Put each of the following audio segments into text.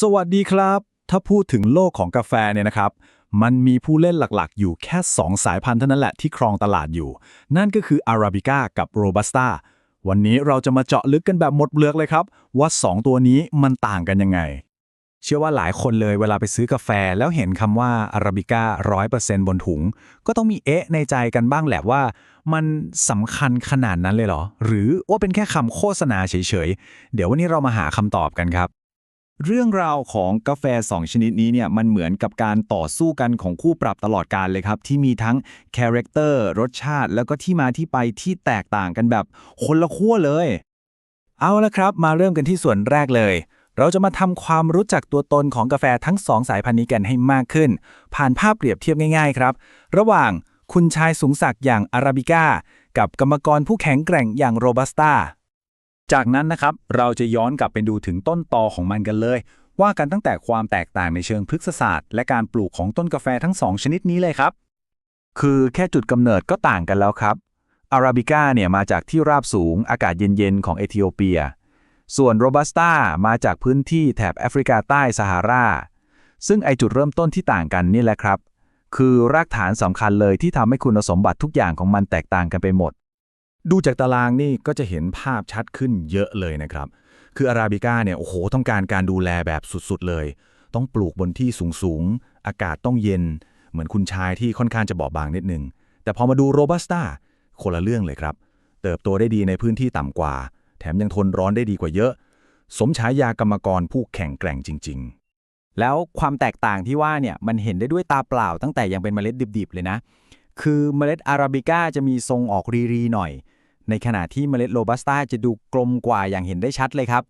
สวัสดีครับ ถ้าพูดถึงโลกของกาแฟเนี่ยนะครับ มันมีผู้เล่นหลักๆ อยู่แค่ 2 สายพันธุ์เท่านั้นแหละที่ครองตลาดอยู่ นั่นก็คือ Arabica กับ Robusta วันนี้เราจะมาเจาะลึกกันแบบหมดเปลือกเลยครับ ว่า 2 ตัวนี้มันต่างกันยังไง เชื่อว่าหลายคนเลยเวลาไปซื้อกาแฟแล้วเห็นคำว่า Arabica 100%บนถุง ก็ต้องมีเอ๊ะในใจกันบ้างแหละว่า มันสำคัญขนาดนั้นเลยเหรอ หรือว่าเป็นแค่คำโฆษณาเฉยๆ เดี๋ยววันนี้เรามาหาคำตอบกันครับ เรื่องราวของกาแฟ 2 ชนิดนี้เนี่ยมันเหมือนกับการต่อสู้กันของคู่ปรับตลอดการเลยครับ ที่มีทั้งคาแรคเตอร์รสชาติ แล้วก็ที่มาที่ไปที่แตกต่างกันแบบคนละขั้วเลย เอาละครับ มาเริ่มกันที่ส่วนแรกเลย เราจะมาทำความรู้จักตัวตนของกาแฟทั้งสองสายพันธุ์นี้กันให้มากขึ้น ผ่านภาพเปรียบเทียบง่ายๆ ครับ ระหว่างคุณชายสูงศักดิ์อย่างอาราบิก้ากับกรรมกรผู้แข็งแกร่งอย่างโรบัสต้า จากนั้นนะครับเราจะย้อนกลับไปดูถึงต้นตอของมันกันเลย ว่ากันตั้งแต่ความแตกต่างในเชิงพฤกษศาสตร์ และการปลูกของต้นกาแฟทั้งสองชนิดนี้เลยครับ คือแค่จุดกำเนิดก็ต่างกันแล้วครับอาราบิก้าเนี่ยมาจากที่ราบสูงอากาศเย็นๆ ของเอธิโอเปีย ส่วนโรบัสต้ามาจากพื้นที่แถบแอฟริกาใต้ซาฮารา ซึ่งไอจุดเริ่มต้นที่ต่างกันนี่แหละครับ คือรากฐานสำคัญเลยที่ทำให้คุณสมบัติทุกอย่างของมันแตกต่างกันไปหมด ดูจากตารางนี่ก็จะเห็นภาพชัดขึ้นเยอะเลยนะครับ คืออาราบิก้าเนี่ยโอ้โหต้องการการดูแลแบบสุดๆเลย ต้องปลูกบนที่สูงๆ อากาศต้องเย็น เหมือนคุณชายที่ค่อนข้างจะบอบบางนิดนึง แต่พอมาดูโรบัสต้าคนละเรื่องเลยครับ เติบโตได้ดีในพื้นที่ต่ำกว่า แถมยังทนร้อนได้ดีกว่าเยอะ สมฉายากรรมกรผู้แข็งแกร่งจริง ๆแล้วความแตกต่างที่ว่าเนี่ยมันเห็นได้ด้วยตาเปล่าตั้งแต่ยังเป็นเมล็ดดิบๆเลยนะ คือเมล็ดอาราบิก้าจะมีทรงออกรีๆหน่อย ในขณะที่เมล็ดโรบัสต้าจะดูกลมกว่าอย่างเห็นได้ชัดเลยครับ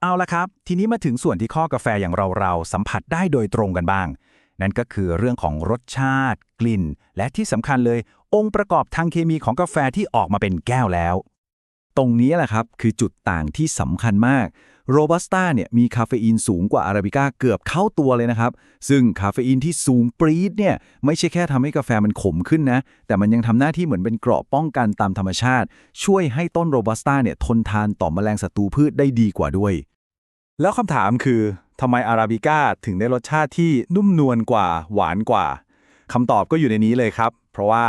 เอาละครับ ทีนี้มาถึงส่วนที่ข้อกาแฟอย่างเราๆสัมผัสได้โดยตรงกันบ้าง นั่นก็คือเรื่องของรสชาติ กลิ่น และที่สำคัญเลย องค์ประกอบทางเคมีของกาแฟที่ออกมาเป็นแก้วแล้ว ตรงนี้แหละครับ คือจุดต่างที่สำคัญมากโรบัสต้าเนี่ยมีคาเฟอีนสูงกว่าอาราบิก้าเกือบเข้าตัวเลยนะครับ ซึ่งคาเฟอีนที่สูงปรี๊ดเนี่ยไม่ใช่แค่ทำให้กาแฟมันขมขึ้นนะ แต่มันยังทำหน้าที่เหมือนเป็นเกราะป้องกันตามธรรมชาติ ช่วยให้ต้นโรบัสต้าเนี่ยทนทานต่อแมลงศัตรูพืชได้ดีกว่าด้วย แล้วคำถามคือทำไมอาราบิก้าถึงได้รสชาติที่นุ่มนวลกว่า หวานกว่าคำตอบก็อยู่ในนี้เลยครับ เพราะว่า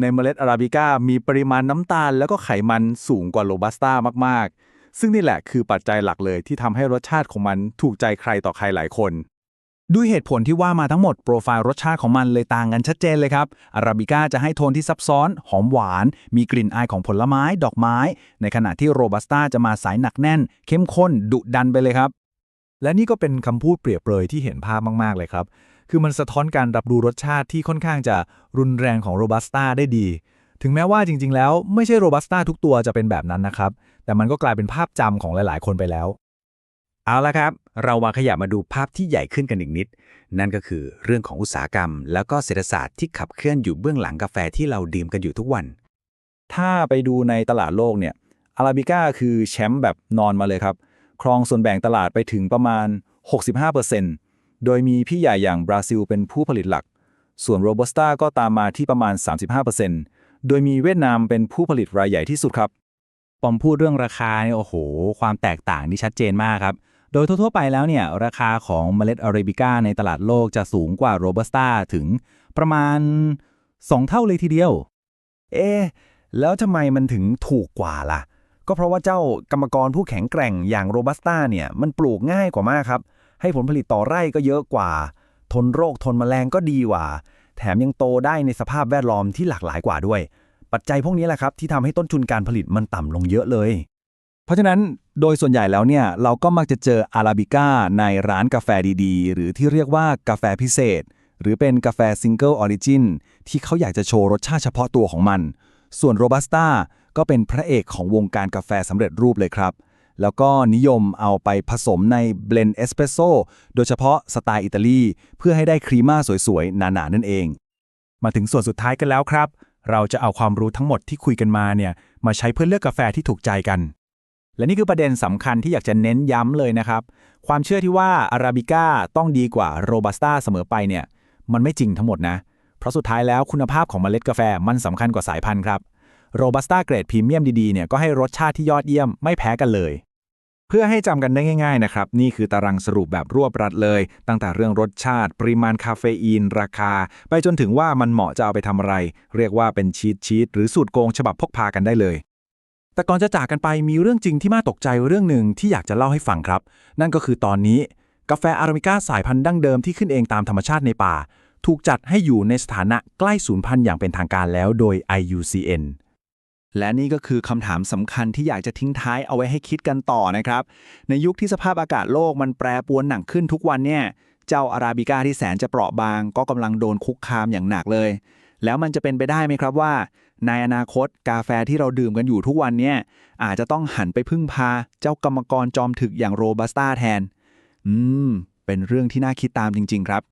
ในเมล็ดอาราบิก้ามีปริมาณน้ำตาล แล้วก็ไขมันสูงกว่าโรบัสต้ามากๆ ซึ่งนี่แหละคือปัจจัยหลักเลยที่ทำให้รสชาติของมันถูกใจใครต่อใครหลายคนด้วยเหตุผลที่ว่ามาทั้งหมดโปรไฟล์รสชาติของมันเลยต่างกันชัดเจนเลยครับ อาราบิก้าจะให้โทนที่ซับซ้อน หอมหวาน มีกลิ่นอายของผลไม้ ดอกไม้ ในขณะที่โรบัสต้าจะมาสายหนักแน่น เข้มข้น ดุดันไปเลยครับ และนี่ก็เป็นคำพูดเปรียบเปรยที่เห็นภาพมาก ๆ เลยครับ คือมันสะท้อนการรับรู้รสชาติที่ค่อนข้างจะรุนแรงของโรบัสต้าได้ดี ถึงแม้ว่าจริง ๆ แล้วไม่ใช่โรบัสต้าทุกตัวจะเป็นแบบนั้นนะครับ แต่มันก็กลายเป็นภาพจำของหลาย ๆ คนไปแล้ว เอาละครับ เรามาขยับมาดูภาพที่ใหญ่ขึ้นกันอีกนิด นั่นก็คือเรื่องของอุตสาหกรรม แล้วก็เศรษฐศาสตร์ที่ขับเคลื่อนอยู่เบื้องหลังกาแฟที่เราดื่มกันอยู่ทุกวัน ถ้าไปดูในตลาดโลกเนี่ยอาราบิก้าคือแชมป์แบบนอนมาเลยครับ ครองส่วนแบ่งตลาดไปถึงประมาณ 65% โดยมีพี่ใหญ่อย่างบราซิลเป็นผู้ผลิตหลัก ส่วนโรบัสต้าก็ตามมาที่ประมาณ 35%โดยมีเวียดนามเป็นผู้ผลิตรายใหญ่ที่สุดครับ ปอมพูดเรื่องราคาเนี่ยโอ้โห ความแตกต่างนี่ชัดเจนมากครับ โดยทั่วๆไปแล้วเนี่ยราคาของเมล็ดอาราบิก้าในตลาดโลกจะสูงกว่าโรบัสต้าถึงประมาณ 2 เท่าเลยทีเดียว เอ๊ะแล้วทำไมมันถึงถูกกว่าล่ะ ก็เพราะว่าเจ้ากรรมกรผู้แข็งแกร่งอย่างโรบัสต้าเนี่ยมันปลูกง่ายกว่ามากครับ ให้ผลผลิตต่อไร่ก็เยอะกว่า ทนโรคทนแมลงก็ดีกว่า แถมยังโตได้ในสภาพแวดล้อมที่หลากหลายกว่าด้วย ปัจจัยพวกนี้แหละครับที่ทำให้ต้นทุนการผลิตมันต่ำลงเยอะเลย เพราะฉะนั้นโดยส่วนใหญ่แล้วเนี่ยเราก็มักจะเจออาราบิก้าในร้านกาแฟดีๆ หรือที่เรียกว่ากาแฟพิเศษ หรือเป็นกาแฟซิงเกิลออริจินที่เขาอยากจะโชว์รสชาติเฉพาะตัวของมัน ส่วนโรบัสต้าก็เป็นพระเอกของวงการกาแฟสำเร็จรูปเลยครับ แล้วก็นิยมเอาไปผสมในเบลนเอสเปรสโซโดยเฉพาะสไตล์อิตาลี เพื่อให้ได้ครีม่าสวยๆ หนาๆ นั่นเอง มาถึงส่วนสุดท้ายกันแล้วครับ เราจะเอาความรู้ทั้งหมดที่คุยกันมาเนี่ยมาใช้เพื่อเลือกกาแฟที่ถูกใจกัน และนี่คือประเด็นสำคัญที่อยากจะเน้นย้ำเลยนะครับ ความเชื่อที่ว่าอาราบิก้าต้องดีกว่าโรบัสต้าเสมอไปเนี่ยมันไม่จริงทั้งหมดนะเพราะสุดท้ายแล้วคุณภาพของเมล็ดกาแฟมันสำคัญกว่าสายพันธุ์ครับ โรบัสต้าเกรดพรีเมียมดีๆเนี่ยก็ให้รสชาติที่ยอดเยี่ยมไม่แพ้กันเลย เพื่อให้จำกันได้ง่ายๆนะครับ นี่คือตารางสรุปแบบรวบรัดเลย ตั้งแต่เรื่องรสชาติ ปริมาณคาเฟอีน ราคา ไปจนถึงว่ามันเหมาะจะเอาไปทำอะไร เรียกว่าเป็นชีตชีตหรือสูตรโกงฉบับพกพากันได้เลยแต่ก่อนจะจากกันไปมีเรื่องจริงที่น่าตกใจเรื่องหนึ่งที่อยากจะเล่าให้ฟังครับ นั่นก็คือตอนนี้ กาแฟอาราบิก้าสายพันธุ์ดั้งเดิมที่ขึ้นเองตามธรรมชาติในป่า ถูกจัดให้อยู่ในสถานะใกล้สูญพันธุ์อย่างเป็นทางการแล้วโดย IUCN และนี่ก็คือคำถามสำคัญที่อยากจะทิ้งท้ายเอาไว้ให้คิดกันต่อนะครับ ในยุคที่สภาพอากาศโลกมันแปรปรวนหนักขึ้นทุกวันเนี่ย เจ้าอาราบิก้าที่แสนจะเปราะบาง ก็กำลังโดนคุกคามอย่างหนักเลย แล้วมันจะเป็นไปได้ไหมครับว่า ในอนาคตกาแฟที่เราดื่มกันอยู่ทุกวันเนี่ยอาจจะต้องหันไปพึ่งพา เจ้ากรรมกรจอมถึกอย่างโรบัสต้าแทน อืม เป็นเรื่องที่น่าคิดตามจริง ๆ ครับ